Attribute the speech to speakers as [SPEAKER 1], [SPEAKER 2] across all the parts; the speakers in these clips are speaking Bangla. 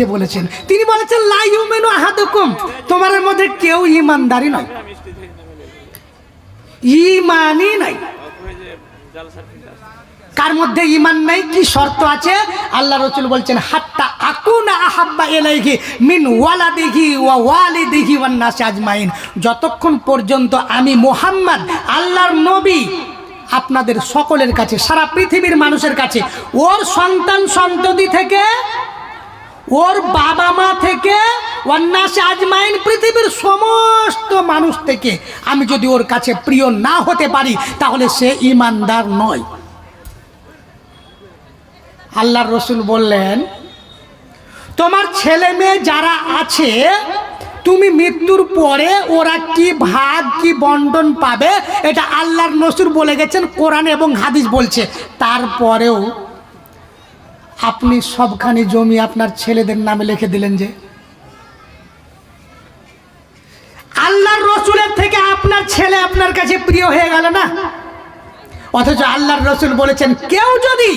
[SPEAKER 1] যে বলেছেন। তিনি বলেছেন লাইমেনু আহাদুকুম। তোমার মধ্যে কেউ ইমানদারি নয় ইমানই নাই। কার মধ্যে ইমান নাই, কি শর্ত আছে? আল্লাহ রসুল বলছেন, হাত্তা আকুনা আহাব্বা এলাইহি মিন ওয়ালাদিহি ওয়া ওয়ালিদিহি ওয়ান নাস আজমাইন। যতক্ষণ পর্যন্ত আমি মোহাম্মদ, আল্লাহর নবী, আপনাদের সকলের কাছে, সারা পৃথিবীর মানুষের কাছে, ওর সন্তান সন্ততি থেকে ওর বাবা মা থেকে অন্যাসে আজমাইন পৃথিবীর সমস্ত মানুষ থেকে আমি যদি ওর কাছে প্রিয় না হতে পারি, তাহলে সে ইমানদার নয়। আল্লাহর রসুল বললেন, তোমার ছেলে মেয়ে যারা আছে, তুমি মৃত্যুর পরে ওরা কি ভাগ, কি বন্টন পাবে, এটা আল্লাহর নসুর বলে গেছেন, কোরআন এবং হাদিস বলছে। তারপরেও আপনি সবখানি জমি আপনার ছেলেদের নামে লিখে দিলেন যে, আল্লাহর রসুলের থেকে আপনার ছেলে আপনার কাছে প্রিয় হয়ে গেল না? অথচ আল্লাহর রসুল বলেছেন, কেউ যদি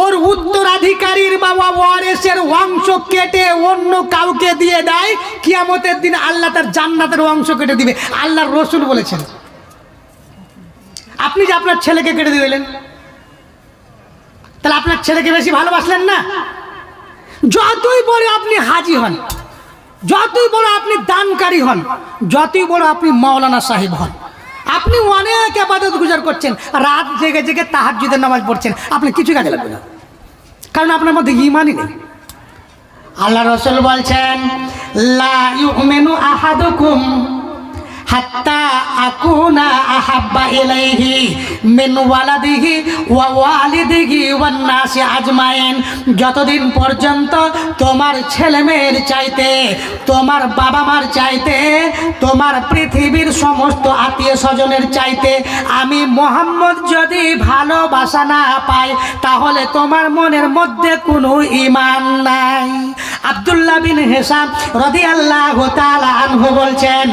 [SPEAKER 1] ওর উত্তরাধিকারীর বাবা ওয়ারেসের অংশ কেটে অন্য কাউকে দিয়ে দেয়, কিয়ামতের দিন আল্লাহ তার জান্নাতের অংশ কেটে দিবে। আল্লাহর রসুল বলেছেন। আপনি যে আপনার ছেলেকে কেটে দিলেন তাহলে আপনার ছেলেকে বেশি ভালোবাসলেন না? যতই বড় আপনি হাজি হন, যতই বড় আপনি দানকারী হন, যতই বড় আপনি মাওলানা সাহেব হন, আপনি অনেক আবাদত গুজার করছেন, রাত জেগে জেগে তাহাজ্জুদের নামাজ পড়ছেন আপনি কিছু কাজে লাগবে না। কারণ আপনার মধ্যে ইমানই নেই। আল্লাহ রসুল বলছেন, লা ইউমিনু আহাদুকুম। আকুনা আহাব্বা ওয়া যতদিন পর্যন্ত তোমার ছেলে মেয়ের চাইতে, তোমার বাবা মার চাইতে, তোমার পৃথিবীর সমস্ত আত্মীয় স্বজনের চাইতে আমি মোহাম্মদ যদি ভালোবাসা না পাই, তাহলে তোমার মনের মধ্যে কোনো ইমান নাই। আব্দুল্লাহ বিন হেসাম রদি আল্লাহ আনহু বলছেন,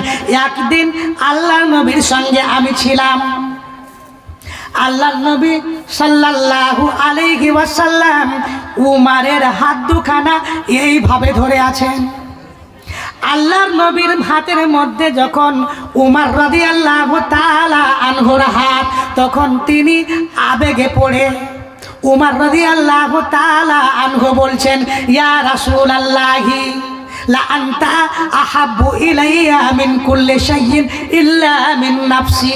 [SPEAKER 1] একদিন আল্লাহ নবীর সঙ্গে আমি ছিলাম। আল্লাহ নবী সাল্লাল্লাহু আলাইহি ওয়াসাল্লাম উমারের হাত দুখানা এইভাবে ধরে আছেন। আল্লাহর নবীর হাতের মধ্যে যখন উমার রাদি আল্লাহ আনহুর হাত, তখন তিনি আবেগে পড়ে। উমার রাদি আল্লাহ তালা আনহু বলছেন, ইয়া রাসূল আল্লাহি আনতা ইল্লা নাফসি।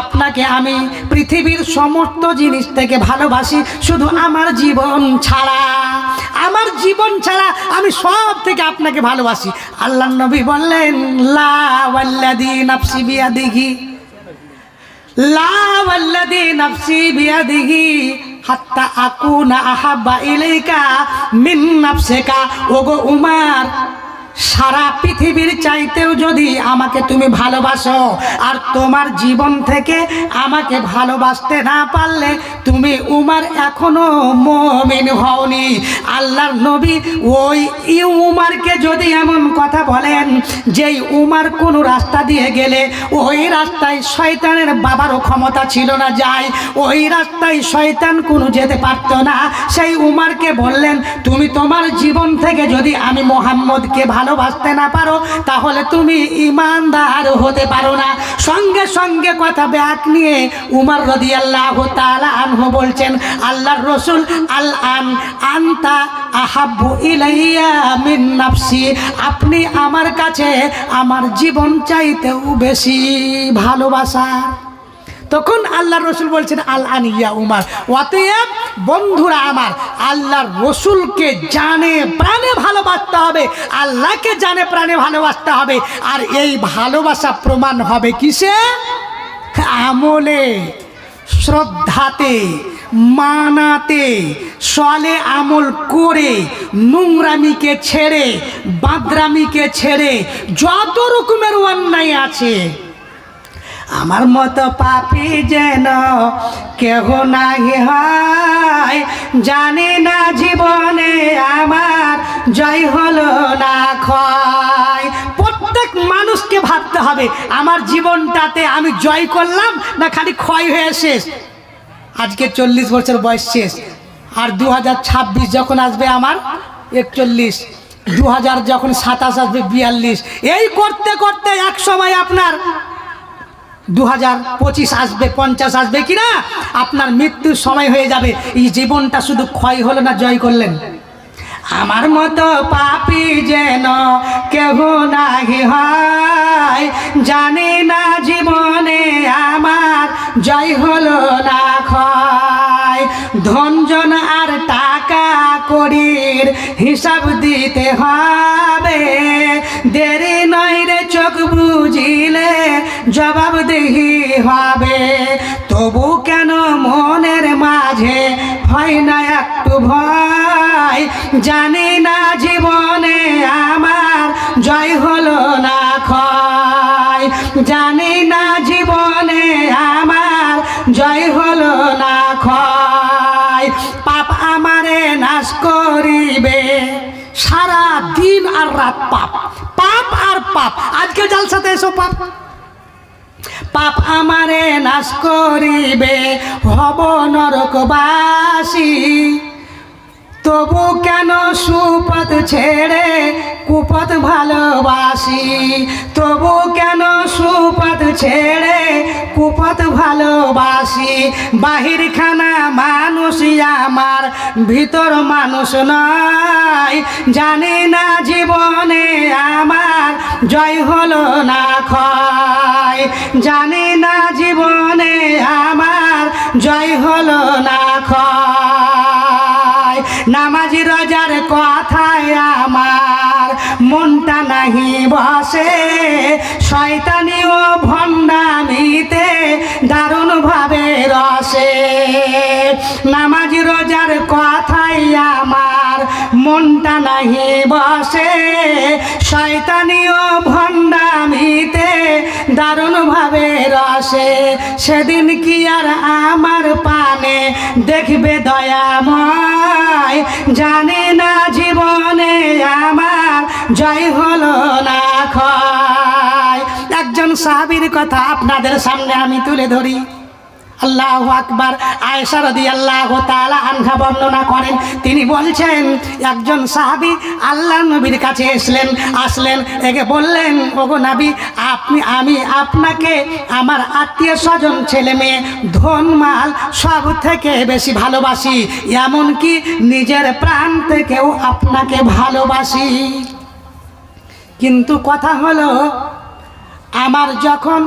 [SPEAKER 1] আপনাকে আমি পৃথিবীর সমস্ত জিনিস থেকে ভালোবাসি, শুধু আমার জীবন ছাড়া। আমার জীবন ছাড়া আমি সব থেকে আপনাকে ভালোবাসি। আল্লাহর নবী বললেন, লা ওয়াল্লাযী নাফসি লা ওয়াল্লাযী নাফসি বিয়াদিহি হাত্তা আকুনা আহাব্বা ইলাইকা মিন নাফসিকা। ওগো উমার সারা পৃথিবীর চাইতেও যদি আমাকে তুমি ভালোবাসো, আর তোমার জীবন থেকে আমাকে ভালোবাসতে না পারলে তুমি উমার এখনও মমিন হওনি। আল্লাহর নবী ওই উমারকে যদি এমন কথা বলেন, যেই উমার কোনো রাস্তা দিয়ে গেলে, ওই রাস্তায় শয়তানের বাবারও ক্ষমতা ছিল না যায়, ওই রাস্তায় শয়তান কোনো যেতে পারত না। সেই উমারকে বললেন, তুমি তোমার জীবন থেকে যদি আমি মোহাম্মদকে ভালোবাসতে না পারো, তাহলে তুমি ইমানদার হতে পারো না। সঙ্গে সঙ্গে কথা ব্যাক নিয়ে উমার রদি আল্লাহ আনহু বলছেন, আল্লাহর রসুল আল আন আন্তা আহাব্বু ইলাইয়া মিন নাফসি। আপনি আমার কাছে আমার জীবন চাইতেও বেশি ভালোবাসা। তখন আল্লাহ রসুল বলছেন, আল আনিয়া উমার। অতএব বন্ধুরা আমার আল্লাহর রসুলকে জানে প্রাণে ভালোবাসতে হবে, আল্লাহকে জানে প্রাণে ভালোবাসতে হবে। আর এই ভালোবাসা প্রমাণ হবে কিসে? আমলে, শ্রদ্ধাতে, মানাতে, সলে আমল করে, নোংরামিকে ছেড়ে, বাদরামিকে ছেড়ে, যত রকমের অন্যায় আছে আমার মতো পাপি যেন কেহ নাই হয়। জানি না জীবনে আমার জয় হলো না ক্ষয়। প্রত্যেক মানুষকে ভাবতে হবে, আমার জীবনটাতে আমি জয় করলাম না খালি ক্ষয় হয়ে শেষ? আজকে চল্লিশ বছর বয়স শেষ। আর দু হাজার ছাব্বিশ যখন আসবে আমার, একচল্লিশ। দু যখন সাতাশ আসবে বিয়াল্লিশ। এই করতে করতে এক সময় আপনার দু হাজার পঁচিশ আসবে, পঞ্চাশ আসবে কি না আপনার মৃত্যুর সময় হয়ে যাবে। এই জীবনটা শুধু ক্ষয় হলো না জয় করলেন? আমার মতো পাপি যেন কেহ নাহি হয়, জানি না জীবনে আমার জয় হলো না ক্ষয়। ধনজন আর টাকা করির হিসাব দিতে হবে। দেরি নয় রে চোখ বুঝিলে জবাবদিহি হবে। তবু কেন মনের মাঝে হয় না একটু ভয়? জানি না জীবনে আমার জয় হলো না আর রাত পাপ। পাপ আর পাপ। আজকে জালসাতে এসো পাপ? পাপ আমারে নাশ করিবে, হব নরকবাসী। তবু কেন সুপথ ছেড়ে কুপথ ভালোবাসি? তবু কেন সুপথ ছেড়ে কুপথ ভালোবাসি? বাহির খানা মানুষ আমার, ভিতর মানুষ নয়। জানি না জীবনে আমার জয় হলো না ক্ষয়। জানি না জীবনে আমার জয় হলো কথাই আমার, মনটা নাহি বসে। শয়তানি ও ভণ্ডামিতে দারুণ ভাবে রসে। সেদিন কি আর আমার পানে দেখবে দয়াময়? জানে না জীবনে আমার জয় হলো না ক্ষয়। একজন সাহাবীর কথা আপনাদের সামনে আমি তুলে ধরি। আল্লাহ আকবার। আয়েশা রদি আল্লাহ তালা আনহা বর্ণনা করেন, তিনি বলছেন, একজন সাহাবি আল্লাহ নবীর কাছে এসলেন, আসলেন, একে বললেন, ওগো নাবি, আপনি, আমি আপনাকে, আমার আত্মীয় স্বজন, ছেলে মেয়ে, ধন, মাল সব থেকে বেশি ভালোবাসি। এমনকি নিজের প্রাণ থেকেও আপনাকে ভালোবাসি। কিন্তু কথা হলো, আমার যখন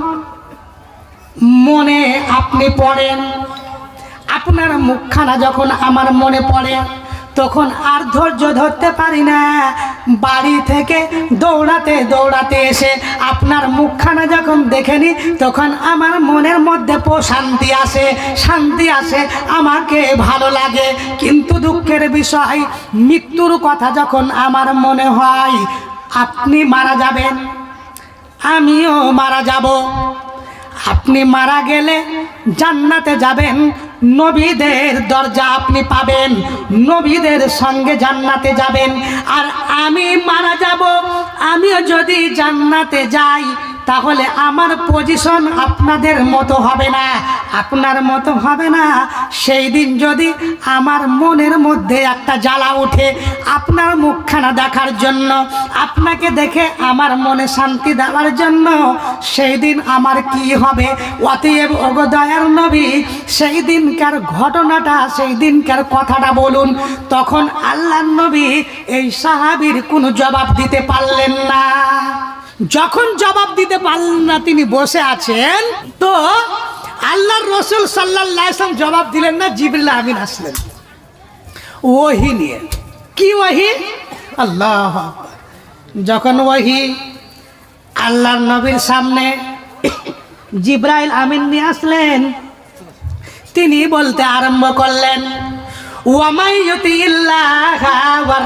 [SPEAKER 1] মনে আপনি পড়েন। আপনার মুখখানা যখন আমার মনে পড়ে, তখন আর ধৈর্য ধরতে পারি না। বাড়ি থেকে দৌড়াতে দৌড়াতে এসে আপনার মুখখানা যখন দেখেনি তখন আমার মনের মধ্যে প্রশান্তি আসে, শান্তি আসে, আমাকে ভালো লাগে। কিন্তু দুঃখের বিষয়, মৃত্যুর কথা যখন আমার মনে হয়, আপনি মারা যাবেন। আমিও মারা যাব। আপনি মারা গেলে জান্নাতে যাবেন। নবীদের দরজা আপনি পাবেন। নবীদের সঙ্গে জান্নাতে যাবেন। আর আমি মারা যাব। আমিও যদি জান্নাতে যাই তাহলে আমার পজিশন আপনাদের মতো হবে না। আপনার মতো হবে না। সেই দিন যদি আমার মনের মধ্যে একটা জ্বালা ওঠে আপনার মুখখানা দেখার জন্য, আপনাকে দেখে আমার মনে শান্তি দেওয়ার জন্য, সেই দিন আমার কি হবে? অতএব অগদয়ার নবী, সেই দিনকার ঘটনাটা, সেই দিনকার কথাটা বলুন। তখন আল্লাহ নবী এই সাহাবির কোনো জবাব দিতে পারলেন না। যখন জবাব দিতে পারলেন না, তিনি বসে আছেন, তো আল্লাহর রসুল সাল্লাহ জবাব দিলেন না, জিবরিল আমিন আসলেন। ওহি নিয়ে। কি ওহি আল্লাহ যখন ওহি আল্লাহর নবীর সামনে জিব্রাইল আমিন নিয়ে আসলেন, তিনি বলতে আরম্ভ করলেন ওয়ামাইয়ুতি ইল্লাহ ওয়ার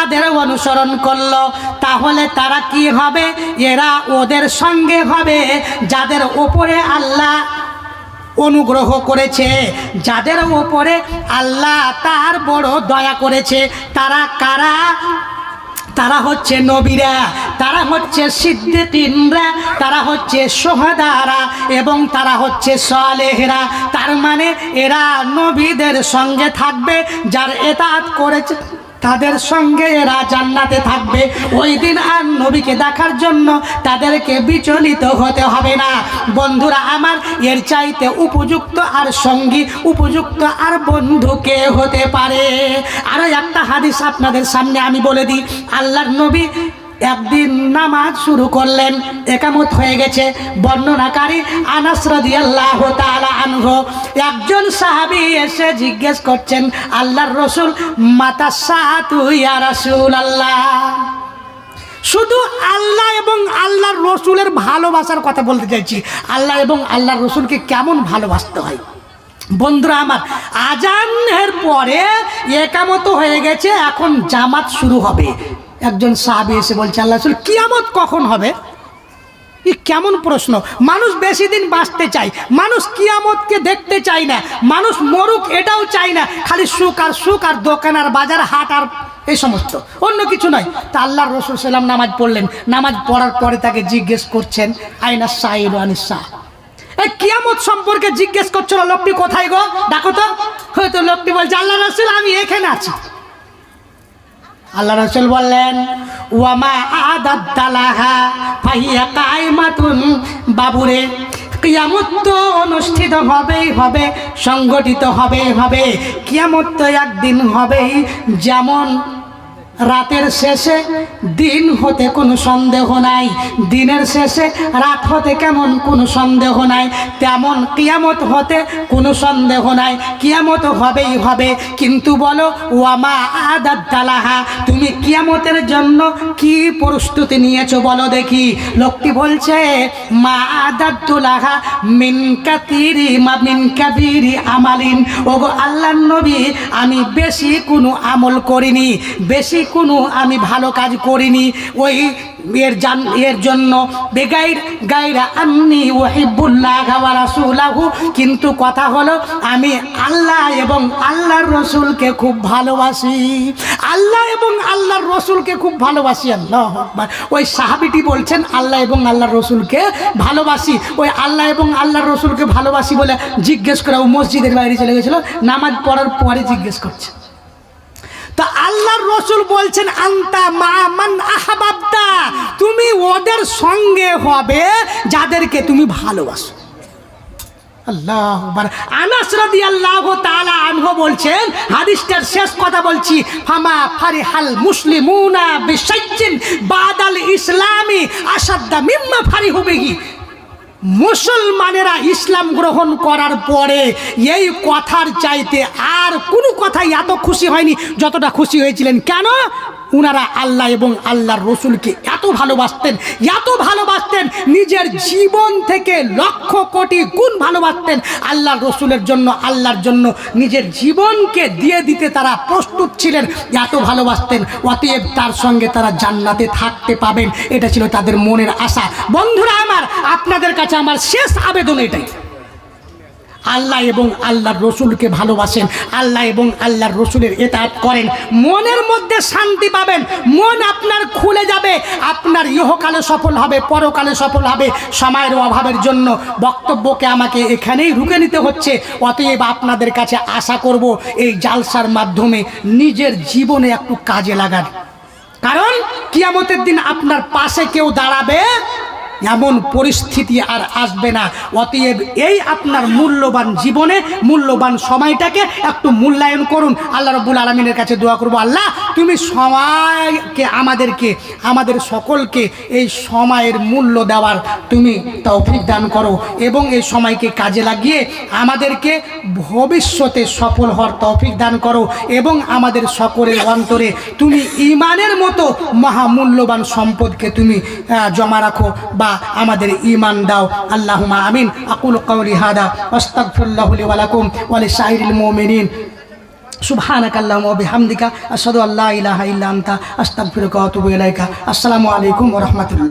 [SPEAKER 1] তাদের অনুসরণ করল। তাহলে তারা কি হবে? এরা ওদের সঙ্গে হবে, যাদের ওপরে আল্লাহ অনুগ্রহ করেছে, যাদের ওপরে আল্লাহ তার বড় দয়া করেছে। তারা কারা? তারা হচ্ছে নবীরা, তারা হচ্ছে সিদ্দিকিনরা, তারা হচ্ছে সোহাদারা এবং তারা হচ্ছে সালেহরা। তার মানে এরা নবীদের সঙ্গে থাকবে, যার এতাত করেছে তাদের সঙ্গে এরা জান্নাতে থাকবে। ওই দিন আর নবীকে দেখার জন্য তাদেরকে বিচলিত হতে হবে না। বন্ধুরা আমার, এর চাইতে উপযুক্ত আর সঙ্গী, উপযুক্ত আর বন্ধুকে হতে পারে? আরও একটা হাদিস আপনাদের সামনে আমি বলে দিই। আল্লাহর নবী একদিন নামাজ শুরু করলেন, একামত হয়ে গেছে। বর্ণনাকারী আনাস রাদিয়াল্লাহু তাআলা আনহু একজন সাহাবী এসে জিজ্ঞেস করছেন, আল্লাহর রসুল মাতা সাতু ইয়া রাসূলুল্লাহ? শুধু আল্লাহ এবং আল্লাহর রসুলের ভালোবাসার কথা বলতে চাইছি। আল্লাহ এবং আল্লাহর রসুলকে কেমন ভালোবাসতে হয়? বন্ধুরা আমার, আজানের পরে একামত হয়ে গেছে, এখন জামাত শুরু হবে। একজন সাহাবি এসে বলছে, আল্লাহ রসুল, কিয়ামত কখন হবে? ই কেমন প্রশ্ন। মানুষ বেশি দিন বাঁচতে চায়, মানুষ কিয়ামতকে দেখতে চায় না, মানুষ মরুক এটাও চায় না, খালি সুখ আর সুখ আর দোকান আর বাজার, হাট আর এই সমস্ত, অন্য কিছু নয়। তা আল্লাহর রসুল সাল্লাম নামাজ পড়লেন। নামাজ পড়ার পরে তাকে জিজ্ঞেস করছেন, আইনা সাইল আনিস শাহ এই কিয়ামত সম্পর্কে জিজ্ঞেস করছিল লোকটি কোথায় গো? দেখো তো। হয়তো লোকটি বলছে, আল্লাহ রসুল, আমি এখানে আছি। আল্লাহ রসুল বললেন ওয়ামা আদালাহা কাই কায়মাতুন বাবুরে কিয়ামত তো অনুষ্ঠিত হবেই হবে, সংগঠিত হবে হবে, কিয়ামত তো একদিন হবেই, যেমন রাতের শেষে দিন হতে কোনো সন্দেহ নাই। দিনের শেষে রাত হতে কেমন কোনো সন্দেহ নাই। তেমন কিয়ামত হতে কোনো সন্দেহ নাই। কিয়ামত হবেই হবে। কিন্তু বলো, ওয়ামা আদালাহা তুমি কিয়ামতের জন্য কি প্রস্তুতি নিয়েছো বলো দেখি। লোকটি বলছে, মা আদাতুলাহা মিন কাতিরি মা মিন কাবিরি আমালিন। ওগো আল্লাহ নবী, আমি বেশি কোনো আমল করিনি। বেশি কোনো আমি ভালো কাজ করিনি, ওই এর জান এর জন্য বেগাইর গাইরা আমি ওহিবুল্লাহ রাসূলাহু। কিন্তু কথা হলো, আমি আল্লাহ এবং আল্লাহর রসুলকে খুব ভালোবাসি। আল্লাহ এবং আল্লাহর রসুলকে খুব ভালোবাসি, আল্লাহ। ওই সাহাবিটি বলছেন, আল্লাহ এবং আল্লাহর রসুলকে ভালোবাসি। ওই আল্লাহ এবং আল্লাহর রসুলকে ভালোবাসি বলে জিজ্ঞেস করা ও মসজিদের বাইরে চলে গেছিল। নামাজ পড়ার পরে জিজ্ঞেস করছে। আল্লাহর রসুল বলছেন, আন্তা মা মান আহবাবতা। তুমি ওদের সঙ্গে হবে যাদেরকে তুমি ভালোবাসো। আল্লাহ আনহু বলছেন শেষ কথা বলছি বিশাইয়্যিন বাদাল ইসলামি আসাদ্দা মিম্মা ফারিহু বিহি। মুসলমানেরা ইসলাম গ্রহণ করার পরে এই কথার চাইতে আর কোনো কথাই এত খুশি হয়নি, যতটা খুশি হয়েছিলেন। কেন? উনারা আল্লাহ এবং আল্লাহর রসুলকে এত ভালোবাসতেন এত ভালোবাসতেন, নিজের জীবন থেকে লক্ষ কোটি গুণ ভালোবাসতেন। আল্লাহর রসুলের জন্য, আল্লাহর জন্য নিজের জীবনকে দিয়ে দিতে তারা প্রস্তুত ছিলেন, এত ভালোবাসতেন। অতএব তার সঙ্গে তারা জান্নাতে থাকতে পাবেন, এটা ছিল তাদের মনের আশা। বন্ধুরা আমার, আপনাদের কাছে আমার শেষ আবেদন এটাই। আল্লাহ এবং আল্লাহর রসুলকে ভালোবাসেন। আল্লাহ এবং আল্লাহর রসুলের এতাত করেন। মনের মধ্যে শান্তি পাবেন। মন আপনার খুলে যাবে। আপনার ইহকালে সফল হবে, পরকালে সফল হবে। সময়ের অভাবের জন্য বক্তব্যকে আমাকে এখানেই রুখে নিতে হচ্ছে। অতএব আপনাদের কাছে আশা করব, এই জালসার মাধ্যমে নিজের জীবনে একটু কাজে লাগান। কারণ কিয়ামতের দিন আপনার পাশে কেউ দাঁড়াবে এমন পরিস্থিতি আর আসবে না। অতএব এই আপনার মূল্যবান জীবনে, মূল্যবান সময়টাকে একটু মূল্যায়ন করুন। আল্লাহ রব্বুল আলমিনের কাছে দোয়া করব, আল্লাহ তুমি সময়কে আমাদেরকে, আমাদের সকলকে এই সময়ের মূল্য দেওয়ার তুমি তৌফিক দান করো এবং এই সময়কে কাজে লাগিয়ে আমাদেরকে ভবিষ্যতে সফল হওয়ার তৌফিক দান করো এবং আমাদের সকলের অন্তরে তুমি ইমানের মতো মহামূল্যবান সম্পদকে তুমি জমা রাখো বা আমাদের ইমান দাও। আল্লাহ আমিন। আকুল কৌলি হাদা, আস্তাগফিরুল্লাহ লি ওয়া লাকুম ওয়া আল্লাহ বিহামদিকা, আশহাদু আল্লা ইলাহা ইল্লা আতুবু ইলাইকা। আসসালামু আলাইকুম রাহমাতুল্লাহ।